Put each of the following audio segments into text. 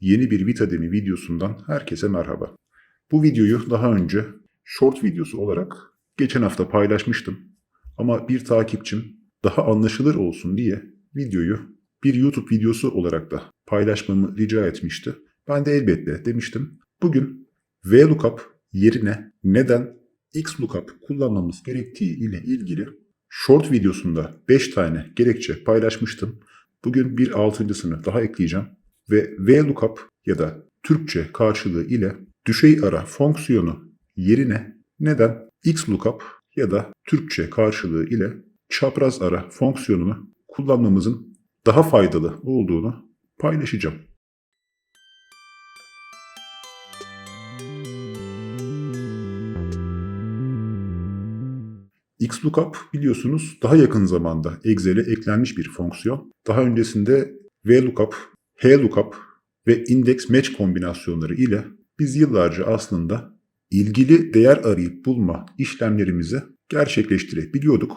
yeni bir Vitademi videosundan herkese merhaba. Bu videoyu daha önce short videosu olarak geçen hafta paylaşmıştım. Ama bir takipçim daha anlaşılır olsun diye videoyu bir YouTube videosu olarak da paylaşmamı rica etmişti. Ben de elbette demiştim. Bugün VLOOKUP yerine neden XLOOKUP kullanmamız gerektiği ile ilgili short videosunda 5 tane gerekçe paylaşmıştım. Bugün bir altıncısını daha ekleyeceğim ve VLOOKUP ya da Türkçe karşılığı ile düşey ara fonksiyonu yerine neden XLOOKUP ya da Türkçe karşılığı ile çapraz ara fonksiyonunu kullanmamızın daha faydalı olduğunu paylaşacağım. XLOOKUP biliyorsunuz daha yakın zamanda Excel'e eklenmiş bir fonksiyon. Daha öncesinde VLOOKUP, HLOOKUP ve index match kombinasyonları ile biz yıllarca aslında ilgili değer arayıp bulma işlemlerimizi gerçekleştirebiliyorduk.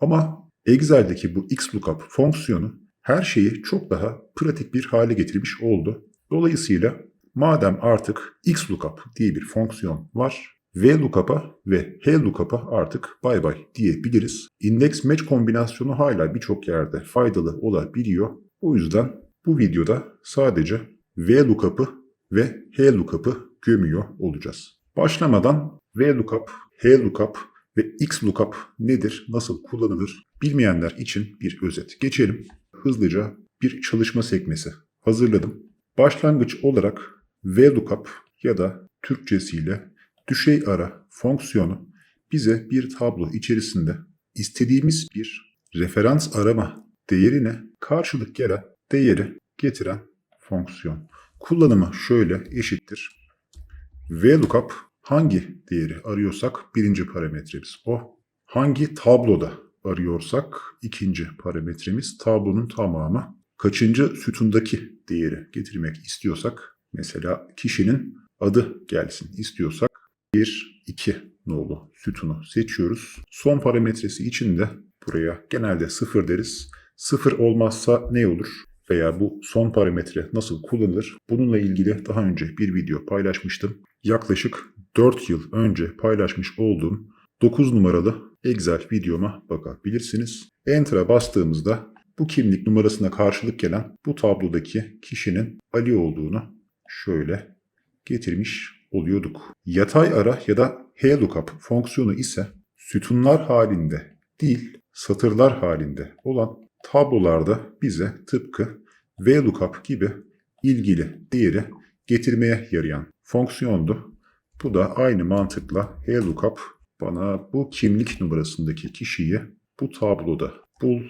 Ama Excel'deki bu XLOOKUP fonksiyonu her şeyi çok daha pratik bir hale getirmiş oldu. Dolayısıyla madem artık XLOOKUP diye bir fonksiyon var, VLOOKUP'a ve HLOOKUP'a artık bay bay diyebiliriz. Index match kombinasyonu hala birçok yerde faydalı olabiliyor. O yüzden bu videoda sadece VLOOKUP'ı ve HLOOKUP'ı gömüyor olacağız. Başlamadan VLOOKUP, HLOOKUP ve XLOOKUP nedir, nasıl kullanılır bilmeyenler için bir özet geçelim. Hızlıca bir çalışma sekmesi hazırladım. Başlangıç olarak VLOOKUP ya da Türkçesiyle düşey ara fonksiyonu bize bir tablo içerisinde istediğimiz bir referans arama değerine karşılık gelen değeri getiren fonksiyon. Kullanımı şöyle eşittir. VLOOKUP hangi değeri arıyorsak birinci parametremiz o. Hangi tabloda arıyorsak ikinci parametremiz tablonun tamamı. Kaçıncı sütundaki değeri getirmek istiyorsak mesela kişinin adı gelsin istiyorsak 1, 2 nolu sütunu seçiyoruz. Son parametresi için de buraya genelde 0 deriz. 0 olmazsa ne olur? Veya bu son parametre nasıl kullanılır? Bununla ilgili daha önce bir video paylaşmıştım. Yaklaşık 4 yıl önce paylaşmış olduğum 9 numaralı Excel videoma bakabilirsiniz. Enter'a bastığımızda bu kimlik numarasına karşılık gelen bu tablodaki kişinin Ali olduğunu şöyle getirmiş oluyorduk. Yatay ara ya da HLOOKUP fonksiyonu ise sütunlar halinde değil satırlar halinde olan tablolarda bize tıpkı VLOOKUP gibi ilgili değeri getirmeye yarayan fonksiyondu. Bu da aynı mantıkla HLOOKUP bana bu kimlik numarasındaki kişiyi bu tabloda bul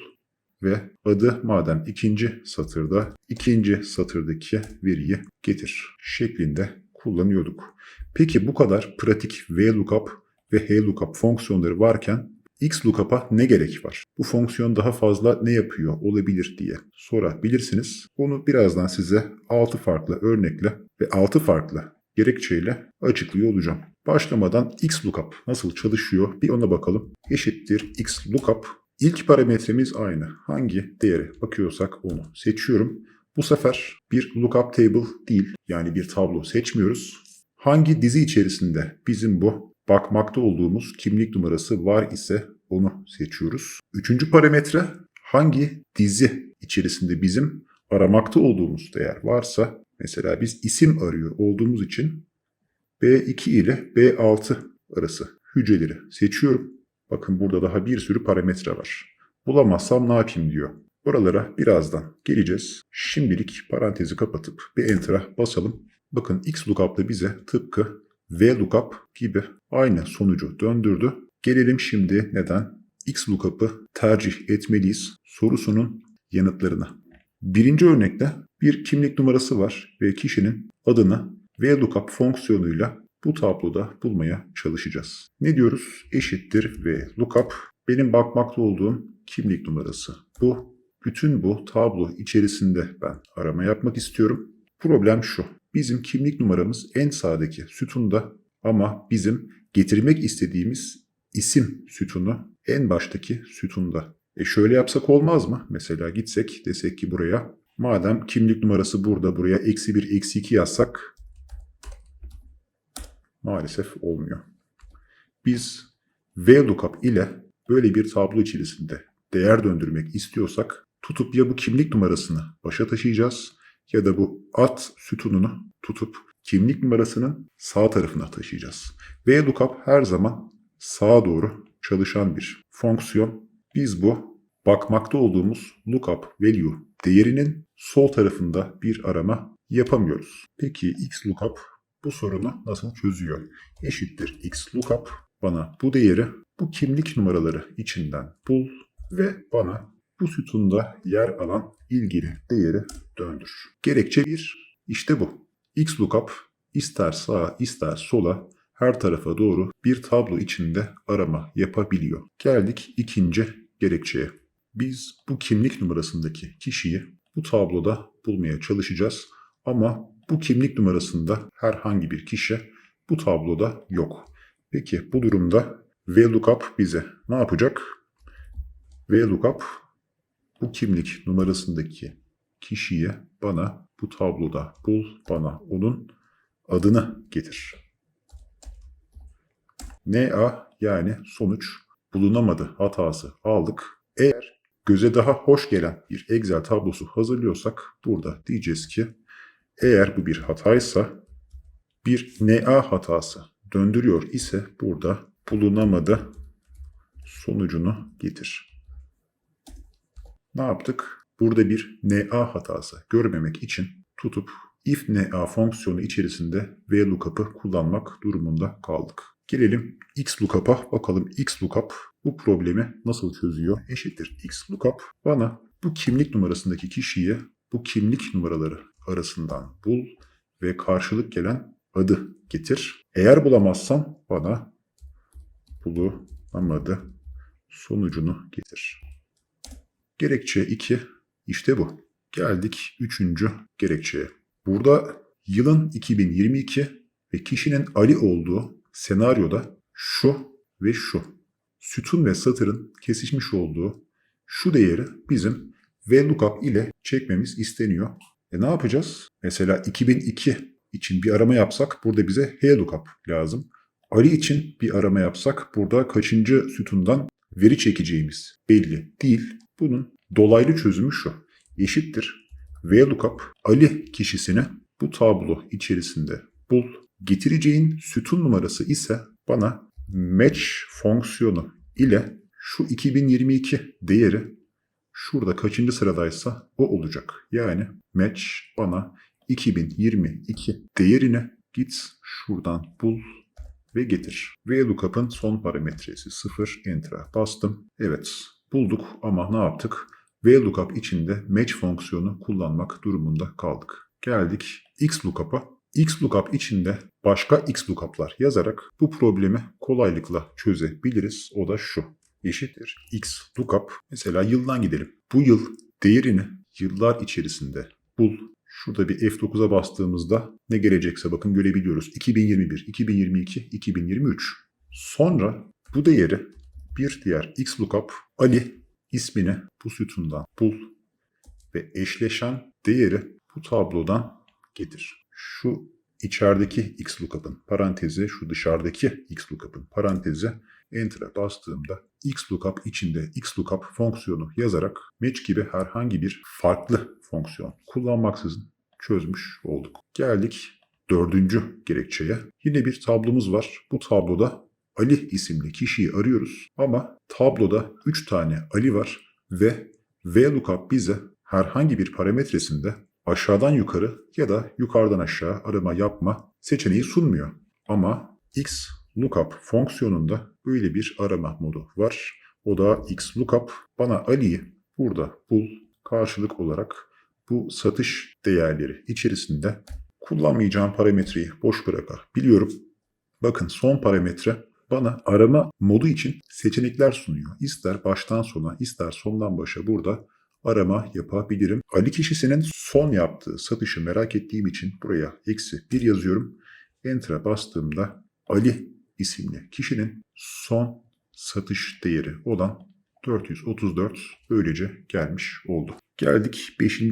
ve adı madem ikinci satırda ikinci satırdaki veriyi getir şeklinde kullanıyorduk. Peki bu kadar pratik VLOOKUP ve HLOOKUP fonksiyonları varken XLOOKUP'a ne gerek var? Bu fonksiyon daha fazla ne yapıyor olabilir diye sorabilirsiniz. Onu birazdan size 6 farklı örnekle ve 6 farklı gerekçeyle açıklıyor olacağım. Başlamadan XLOOKUP nasıl çalışıyor bir ona bakalım. Eşittir XLOOKUP. İlk parametremiz aynı. Hangi değere bakıyorsak onu seçiyorum. Bu sefer bir lookup table değil yani bir tablo seçmiyoruz. Hangi dizi içerisinde bizim bu bakmakta olduğumuz kimlik numarası var ise onu seçiyoruz. Üçüncü parametre hangi dizi içerisinde bizim aramakta olduğumuz değer varsa mesela biz isim arıyor olduğumuz için B2 ile B6 arası hücreleri seçiyorum. Bakın burada daha bir sürü parametre var. Bulamazsam ne yapayım diyor. Oralara birazdan geleceğiz. Şimdilik parantezi kapatıp bir enter'a basalım. Bakın XLOOKUP'da bize tıpkı VLOOKUP gibi aynı sonucu döndürdü. Gelelim şimdi neden XLOOKUP'ı tercih etmeliyiz sorusunun yanıtlarına. Birinci örnekte bir kimlik numarası var ve kişinin adını VLOOKUP fonksiyonuyla bu tabloda bulmaya çalışacağız. Ne diyoruz? Eşittir VLOOKUP. Benim bakmakta olduğum kimlik numarası bu. Bütün bu tablo içerisinde ben arama yapmak istiyorum. Problem şu. Bizim kimlik numaramız en sağdaki sütunda ama bizim getirmek istediğimiz isim sütunu en baştaki sütunda. E şöyle yapsak olmaz mı? Mesela gitsek desek ki buraya Madem kimlik numarası burada buraya eksi 1 eksi 2 yazsak maalesef olmuyor. Biz VLOOKUP ile böyle bir tablo içerisinde değer döndürmek istiyorsak tutup ya bu kimlik numarasını başa taşıyacağız ya da bu at sütununu tutup kimlik numarasının sağ tarafına taşıyacağız. VLOOKUP her zaman sağa doğru çalışan bir fonksiyon. Biz bu bakmakta olduğumuz lookup value değerinin sol tarafında bir arama yapamıyoruz. Peki xlookup bu sorunu nasıl çözüyor? Eşittir xlookup bana bu değeri bu kimlik numaraları içinden bul ve bana bu sütunda yer alan ilgili değeri döndür. Gerekçe 1 işte bu. xlookup ister sağa ister sola her tarafa doğru bir tablo içinde arama yapabiliyor. Geldik ikinci gerekçeye. Biz bu kimlik numarasındaki kişiyi bu tabloda bulmaya çalışacağız ama bu kimlik numarasında herhangi bir kişi bu tabloda yok. Peki bu durumda VLOOKUP bize ne yapacak? VLOOKUP bu kimlik numarasındaki kişiyi bana bu tabloda bul, bana onun adını getir. NA yani sonuç bulunamadı hatası aldık. Eğer göze daha hoş gelen bir Excel tablosu hazırlıyorsak burada diyeceğiz ki eğer bu bir hataysa bir NA hatası döndürüyor ise burada bulunamadı sonucunu getir. Ne yaptık? Burada bir NA hatası görmemek için tutup if NA fonksiyonu içerisinde VLOOKUP'ı kullanmak durumunda kaldık. Gelelim XLOOKUP'a bakalım XLOOKUP bu problemi nasıl çözüyor? Eşittir XLOOKUP bana bu kimlik numarasındaki kişiyi bu kimlik numaraları arasından bul ve karşılık gelen adı getir. Eğer bulamazsan bana bulunamadı sonucunu getir. Gerekçe 2 işte bu. Geldik üçüncü gerekçeye. Burada yılın 2022 ve kişinin Ali olduğu senaryoda şu ve şu sütun ve satırın kesişmiş olduğu şu değeri bizim VLOOKUP ile çekmemiz isteniyor. E ne yapacağız? Mesela 2002 için bir arama yapsak burada bize HLOOKUP lazım. Ali için bir arama yapsak burada kaçıncı sütundan veri çekeceğimiz belli değil. Bunun dolaylı çözümü şu. Eşittir. VLOOKUP Ali kişisini bu tablo içerisinde bul. Getireceğin sütun numarası ise bana match fonksiyonu ile şu 2022 değeri şurada kaçıncı sıradaysa o olacak. Yani match bana 2022 değerini git şuradan bul ve getir. VLOOKUP'ın son parametresi 0 enter'a bastım. Evet bulduk ama ne yaptık? VLOOKUP içinde match fonksiyonu kullanmak durumunda kaldık. Geldik XLOOKUP'a. XLOOKUP içinde başka XLOOKUP'lar yazarak bu problemi kolaylıkla çözebiliriz. O da şu. Eşittir XLOOKUP. Mesela yıldan gidelim. Bu yıl değerini yıllar içerisinde bul. Şurada bir F9'a bastığımızda ne gelecekse bakın görebiliyoruz. 2021, 2022, 2023. Sonra bu değeri bir diğer XLOOKUP Ali ismini bu sütundan bul ve eşleşen değeri bu tablodan getir. Şu içerideki XLOOKUP'ın parantezi, şu dışarıdaki XLOOKUP'ın parantezi Enter'a bastığımda XLOOKUP içinde XLOOKUP fonksiyonu yazarak match gibi herhangi bir farklı fonksiyon kullanmaksızın çözmüş olduk. Geldik dördüncü gerekçeye. Yine bir tablomuz var. Bu tabloda Ali isimli kişiyi arıyoruz ama tabloda 3 tane Ali var ve VLOOKUP bize herhangi bir parametresinde aşağıdan yukarı ya da yukarıdan aşağı arama yapma seçeneği sunmuyor. Ama X lookup fonksiyonunda böyle bir arama modu var. O da X lookup bana Ali'yi burada bul karşılık olarak bu satış değerleri içerisinde kullanmayacağım parametreyi boş bırakabiliyorum. Bakın son parametre bana arama modu için seçenekler sunuyor. İster baştan sona ister sondan başa burada arama yapabilirim. Ali kişisinin son yaptığı satışı merak ettiğim için buraya eksi 1 yazıyorum. Enter'a bastığımda Ali isimli kişinin son satış değeri olan 434 böylece gelmiş oldu. Geldik 5.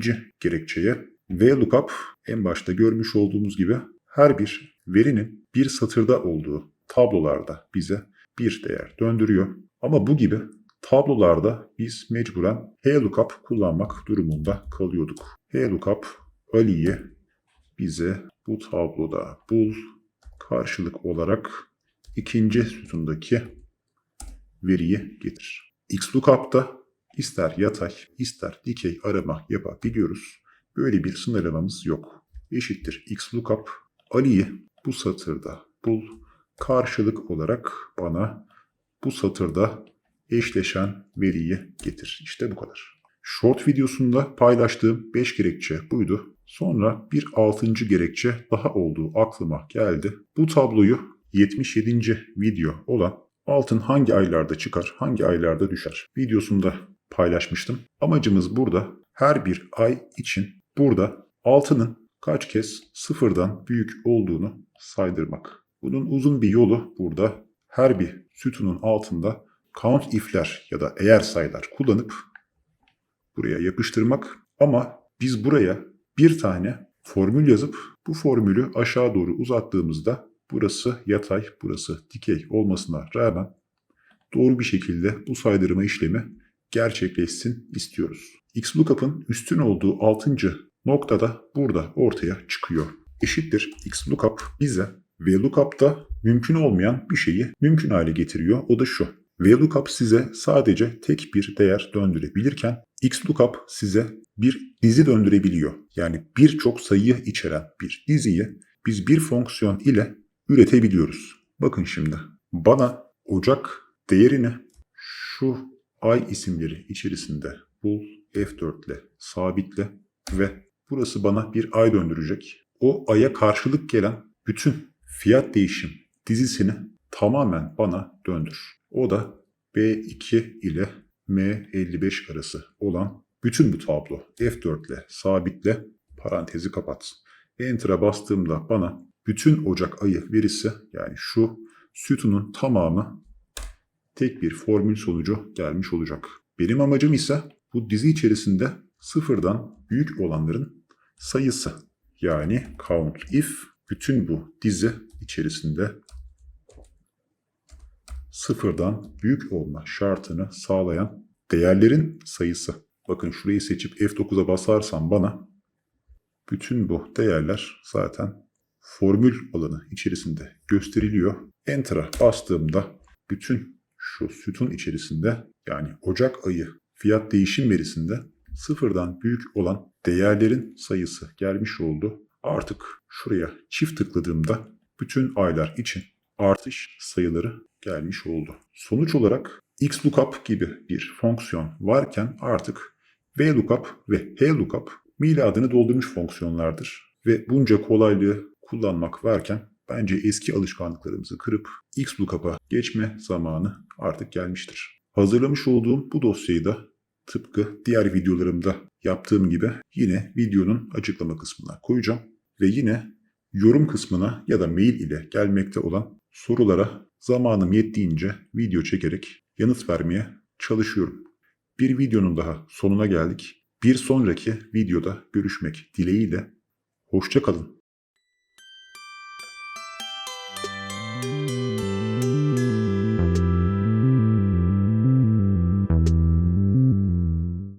gerekçeye. VLOOKUP en başta görmüş olduğumuz gibi her bir verinin bir satırda olduğu tablolarda bize bir değer döndürüyor. Ama bu gibi tablolarda biz mecburen HLOOKUP kullanmak durumunda kalıyorduk. HLOOKUP Ali'yi bize bu tabloda bul karşılık olarak ikinci sütundaki veriyi getir. XLOOKUP'ta ister yatay ister dikey arama yapabiliyoruz. Böyle bir sınırlamamız yok. Eşittir XLOOKUP Ali'yi bu satırda bul karşılık olarak bana bu satırda eşleşen veriyi getir. İşte bu kadar. Short videosunda paylaştığım 5 gerekçe buydu. Sonra bir 6. gerekçe daha olduğu aklıma geldi. Bu tabloyu 77. video olan altın hangi aylarda çıkar, hangi aylarda düşer videosunda paylaşmıştım. Amacımız burada her bir ay için burada altının kaç kez sıfırdan büyük olduğunu saydırmak. Bunun uzun bir yolu burada her bir sütunun altında count if'ler ya da eğer sayılar kullanıp buraya yapıştırmak. Ama biz buraya bir tane formül yazıp bu formülü aşağı doğru uzattığımızda burası yatay, burası dikey olmasına rağmen doğru bir şekilde bu saydırma işlemi gerçekleşsin istiyoruz. XLOOKUP'ın üstün olduğu 6. noktada burada ortaya çıkıyor. Eşittir XLOOKUP bize VLOOKUP'ta mümkün olmayan bir şeyi mümkün hale getiriyor. O da şu. VLOOKUP size sadece tek bir değer döndürebilirken XLOOKUP size bir dizi döndürebiliyor. Yani birçok sayıyı içeren bir diziyi biz bir fonksiyon ile üretebiliyoruz. Bakın şimdi bana Ocak değerini şu ay isimleri içerisinde bul F4 ile sabitle ve burası bana bir ay döndürecek. O aya karşılık gelen bütün fiyat değişim dizisini tamamen bana döndür. O da B2 ile M55 arası olan bütün bu tablo F4 ile sabitle parantezi kapat. Enter'a bastığımda bana bütün Ocak ayı verisi yani şu sütunun tamamı tek bir formül sonucu gelmiş olacak. Benim amacım ise bu dizi içerisinde sıfırdan büyük olanların sayısı. Yani count if bütün bu dizi içerisinde sıfırdan büyük olma şartını sağlayan değerlerin sayısı. Bakın şurayı seçip F9'a basarsam bana bütün bu değerler zaten formül alanı içerisinde gösteriliyor. Enter'a bastığımda bütün şu sütun içerisinde yani Ocak ayı fiyat değişim verisinde sıfırdan büyük olan değerlerin sayısı gelmiş oldu. Artık şuraya çift tıkladığımda bütün aylar için artış sayıları gelmiş oldu. Sonuç olarak XLOOKUP gibi bir fonksiyon varken artık VLOOKUP ve HLOOKUP miladını doldurmuş fonksiyonlardır. Ve bunca kolaylığı kullanmak varken bence eski alışkanlıklarımızı kırıp XLOOKUP'a geçme zamanı artık gelmiştir. Hazırlamış olduğum bu dosyayı da tıpkı diğer videolarımda yaptığım gibi yine videonun açıklama kısmına koyacağım. Ve yine yorum kısmına ya da mail ile gelmekte olan sorulara zamanım yettiğince video çekerek yanıt vermeye çalışıyorum. Bir videonun daha sonuna geldik. Bir sonraki videoda görüşmek dileğiyle. Hoşçakalın.